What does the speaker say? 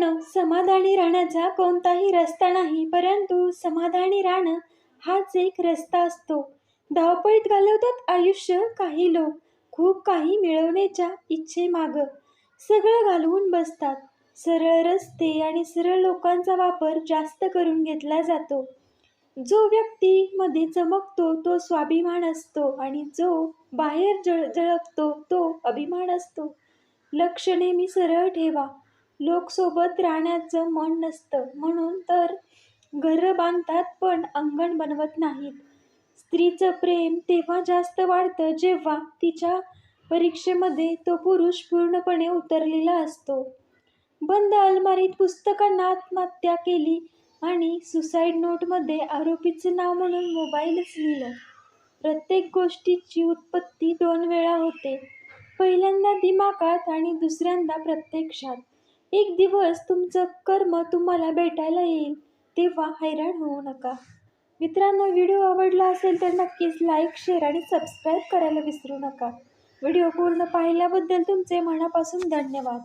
मित्रांनो समाधानी राहण्याचा कोणताही रस्ता नाही परंतु समाधानी राहणं हाच एक रस्ता असतो. धावपळीत घालवतात आयुष्य काही लोक खूप काही मिळवण्याच्या इच्छेमागं. सगळं घालवून बसतात. सरळ रस्ते आणि सरळ लोकांचा वापर जास्त करून घेतला जातो. जो व्यक्तीमध्ये चमकतो तो स्वाभिमान असतो आणि जो बाहेर जळ झळकतो तो अभिमान असतो. लक्ष नेहमी सरळ ठेवा. लोकसोबत राहण्याचं मन नसतं. म्हणून तर घरं बांधतात पण अंगण बनवत नाहीत. स्त्रीचं प्रेम तेव्हा जास्त वाढतं जेव्हा तिच्या परीक्षेमध्ये तो पुरुष पूर्णपणे उतरलेला असतो. बंद अलमारीत पुस्तकांना आत्महत्या केली आणि सुसाईड नोटमध्ये आरोपीचं नाव म्हणून मोबाईलच लिहिलं. प्रत्येक गोष्टीची उत्पत्ती दोन वेळा होते. पहिल्यांदा दिमागात आणि दुसऱ्यांदा प्रत्यक्षात. एक दिवस तुमचं कर्म तुम्हाला भेटायला येईल तेव्हा हैराण होऊ नका. मित्रांनो व्हिडिओ आवडला असेल तर नक्कीच लाईक शेअर आणि सबस्क्राईब करायला विसरू नका. व्हिडिओ पूर्ण पाहिल्याबद्दल तुमचे मनापासून धन्यवाद.